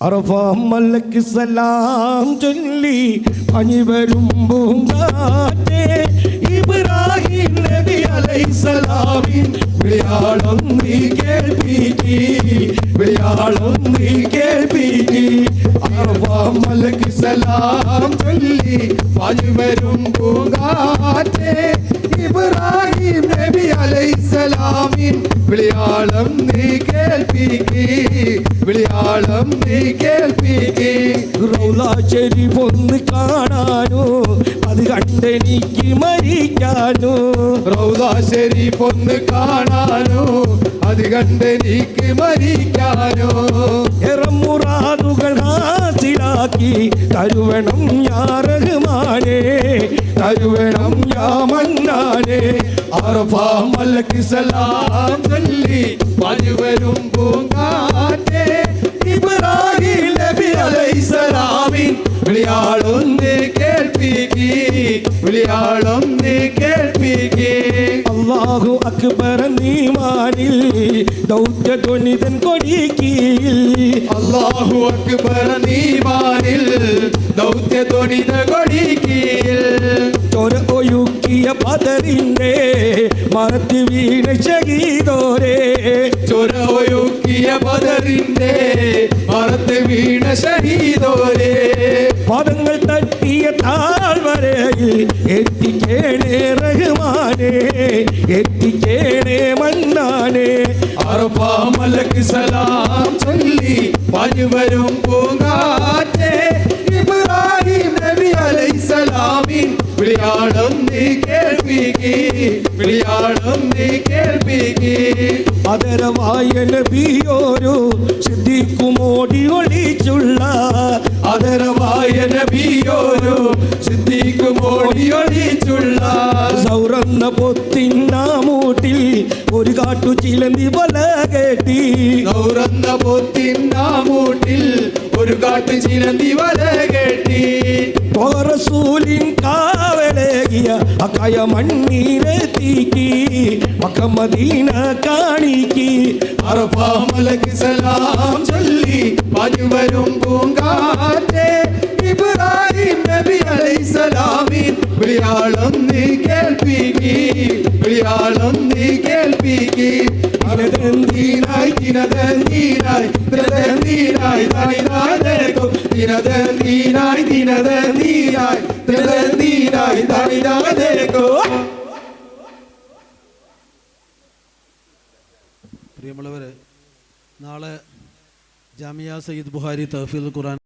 അറഫാമല്ലക്ക് സലാം ചൊല്ലി അണിവരും പൂങ്കാറ്റേ. ഇബ്രാഹിം നബി അലൈസലാമിൻ വിളിയാളം നീ കേൾപ്പിക്കി വിളിയാളം നീ കേൾപ്പിക്കി അറഫാമല്ലക്ക് സലാം ചൊല്ലി അണിവരും പൂങ്കാറ്റേ. ഇബ്രാഹിം നബി അലൈസലാമിൻ വിളിയാളം നീ കേൾപ്പിക്കി വിളിയാളം നീ കേൾപ്പിക്കി. റൗല ഷെരീഫ് ഒന്ന് കാണാനോ അത് കണ്ടെനിക്ക് മരിക്കാനോ. റൗല ഷെരീഫ് ഒന്ന് കാണാനോ അത് കണ്ടെനിക്ക് മരിക്കാനോ. എറമുറാദുകൾ ഹാസിലാക്കി തരുവണം യാ റഹ്മാനേ തരുവണം യാ മന്നാനേ. അറഫാ മലക്ക് സലാം ചൊല്ലി വരുവരും പൂങ്കാറ്റേ. ഇബ്രാഹിം നബി അലൈസലാമിൻ വിളിയാളൊന്ന് കേൾപ്പിക്കി വിളിയാളൊന്ന് കേൾപ്പിക്കി. അല്ലാഹു അക്ബർ നീമാനിൽ ദൗത്യ ധ്വനിതൻ കൊടിക്കീൽ അള്ളാഹു അക്ബർ നീമാനിൽ ദൗത്യ ധ്വനിത കൊടിക്കീൽ ചൊര ഒഴുക്കിയ പതറിന്റെ മറത്തി വീണ ഷഹീദോരേ ചൊര ഒഴുക്കിയ പതറിന്റെ മറത്ത് വീണ ഷഹീദോരേ പദങ്ങൾ തട്ടിയ താഴ്വരയിൽ എത്തിക്കേണേ റഹ്മാനെ എത്തിക്കേണേ മണ്ണാനെ അറഫാ മലക്ക് സലാം ചൊല്ലി വരും പൂങ്കാറ്റേ. ഇബ്രാഹിം നബി അലൈസലാമിൻ വിളിയാളം നീ കേൾപ്പിക്കി വിളിയാളം നീ കേൾപ്പിക്കി. അതരവായ നബിയോരു സിദ്ധിക്കുമോടി ഒളിച്ചുള്ള അതരവായ നബിയോരു സിദ്ധിക്കുമോടി ഒളിച്ചുള്ള സൗറന്ന പൊത്തിന്നാമൂട്ടിൽ ഒരു കാട്ടു ചിലന്തി വല കെട്ടി. സൗറന്ന പൊത്തിന്നാമൂട്ടിൽ ഒരു കാട്ടു ചിലന്തി വല കെട്ടി. റസൂലിൻ കാവലേകിയ അക്കായ മണ്ണീരെത്തിക്കി മക്കമദീന കാണിക്കി. അറഫാമലക്ക് സലാം ചൊല്ലി വരും പൂങ്കാറ്റേ. ഇബ്രാഹിം നബി അലൈസലാമിൻ വിളിയാളം നീ കേൾപ്പിക്കി വിളിയാളം നീ കേൾപ്പിക്കി. ദിനദീനായി ദിനദീനായി ദിനദീനായി തനിനാദേക്കും ദിനദീനായി തനിനാദേക്കും പ്രിയമുള്ളവർ നാളെ ജാമിയ സയ്യിദ് ബുഹാരി തഹഫീൽ ഖുറാൻ